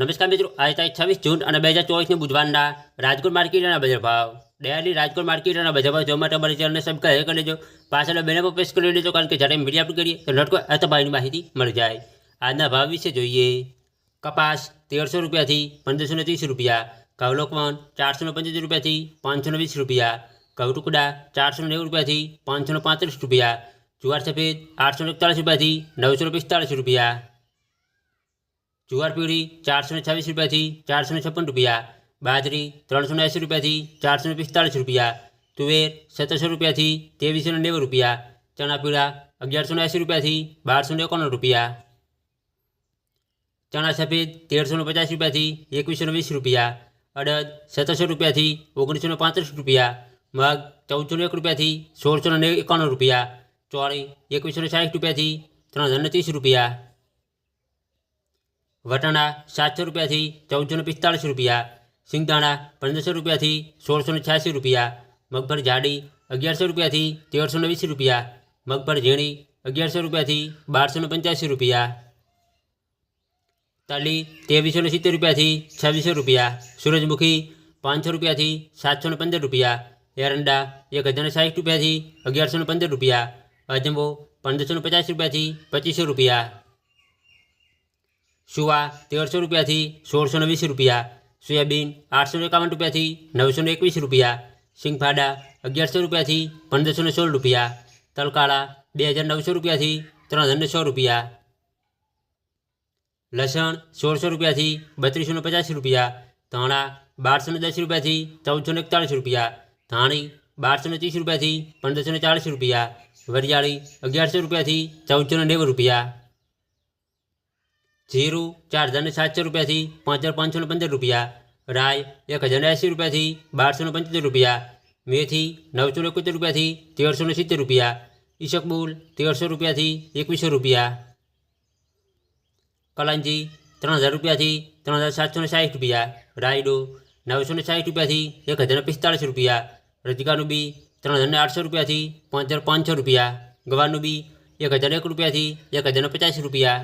નમસ્કાર મિત્રો આજે તારીખ છવ્વીસ જૂન અને બે હજાર ચોવીસની બુધવારના રાજકોટ માર્કેટના બજાર ભાવ ડેલી રાજકોટ માર્કેટના બજાર ભાવ જોવા માટે અમારી ચેનલને સબસ્ક્રાઈબ કરી લેજો પાછળ બેને પર પ્રેસ કરી લેજો કારણ કે જ્યારે મીડિયા અપલોડ કરીએ તો નટકો આ ભાવની માહિતી મળી જાય આજના ભાવ વિશે જોઈએ કપાસ તેરસો રૂપિયાથી પંદરસો ને ત્રીસ રૂપિયા ઘઉં લોકવન ચારસો ને પંચોતેર રૂપિયાથી પાંચસો ને વીસ રૂપિયા ઘઉં ટુકડા ચારસો ને નેવું રૂપિયાથી પાંચસો ને પાંત્રીસ રૂપિયા જુવાર સફેદ આઠસો ને એકતાલીસ રૂપિયાથી નવસો ને પિસ્તાળીસ રૂપિયા જુવાર પીળી ચારસો ને છવ્વીસ રૂપિયાથી ચારસો ને છપ્પન રૂપિયા બાજરી ત્રણસો ને એંસી રૂપિયાથી ચારસો ને પિસ્તાળીસ રૂપિયા તુવેર સત્તરસો રૂપિયાથી ત્રેવીસો ને નેવું રૂપિયા ચણા પીળા અગિયારસો ને એંસી રૂપિયાથી બારસો ને એકોતેર રૂપિયા ચણા સફેદ તેરસો ને પચાસ રૂપિયાથી એકવીસો ને વીસ રૂપિયા અડદ સત્તરસો રૂપિયાથી ઓગણીસો ને પાંત્રીસ રૂપિયા મગ ચૌદસો ને એક રૂપિયાથી સોળસો ને એકાણું રૂપિયા ચોળી એકવીસો ને સાઠ રૂપિયાથી ત્રણ હજાર ને ત્રીસ રૂપિયા વટાણા સાતસો રૂપિયાથી ચૌદસો ને પિસ્તાળીસ રૂપિયા સિંગદાણા પંદરસો રૂપિયાથી સોળસો ને છ્યાસી રૂપિયા મગફળી જાડી અગિયારસો રૂપિયાથી તેરસો ને વીસ રૂપિયા મગફળી ઝીણી અગિયારસો રૂપિયાથી બારસો ને પંચ્યાસી રૂપિયા તલી ત્રેવીસો ને સિત્તેર રૂપિયાથી છવ્વીસો રૂપિયા સૂરજમુખી પાંચસો રૂપિયાથી સાતસો ને પંદર રૂપિયા એરંડા એક હજાર ને સાઠ રૂપિયાથી અગિયારસો ને પંદર રૂપિયા અજમો પંદરસો ને પચાસ રૂપિયાથી પચીસો રૂપિયા સુવા તેરસો રૂપિયાથી સોળસો ને વીસ રૂપિયા સોયાબીન આઠસો ને એકાવન રૂપિયાથી નવસો ને એકવીસ રૂપિયા સિંગફાડા અગિયારસો રૂપિયાથી પંદરસો ને સોળ રૂપિયા તલકાળા બે હજાર નવસો રૂપિયાથી ત્રણ હજાર ને સો રૂપિયા લસણ સોળસો રૂપિયાથી બત્રીસો ને પચાસ રૂપિયા ધાણા બારસો ને દસ રૂપિયાથી ચૌદસો ને એકતાળીસ રૂપિયા ધાણી બારસો ને ત્રીસ રૂપિયાથી પંદરસો ને ચાળીસ રૂપિયા વરિયાળી અગિયારસો રૂપિયાથી ચૌદસો ને નેવું રૂપિયા જીરું ચાર હજાર ને સાતસો રૂપિયાથી પાંચ હજાર પાંચસો ને પંદર રૂપિયા રાય એક હજાર એંસી રૂપિયાથી બારસો ને પંચોતેર રૂપિયા મેથી નવસો ને એકોતેર રૂપિયાથી તેરસો ને સિત્તેર રૂપિયા ઈશકબુલ તેરસો રૂપિયાથી એકવીસો રૂપિયા કલાંજી ત્રણ હજાર રૂપિયાથી ત્રણ હજાર સાતસો ને સાઠ રૂપિયા રાયડો નવસો ને સાઠ રૂપિયાથી એક હજાર ને પિસ્તાળીસ રૂપિયા રજગાનું બી ત્રણ હજાર ને આઠસો રૂપિયાથી પાંચ હજાર પાંચસો રૂપિયા ગવાનું બી એક હજાર એક રૂપિયાથી એક હજાર ને પચાસ રૂપિયા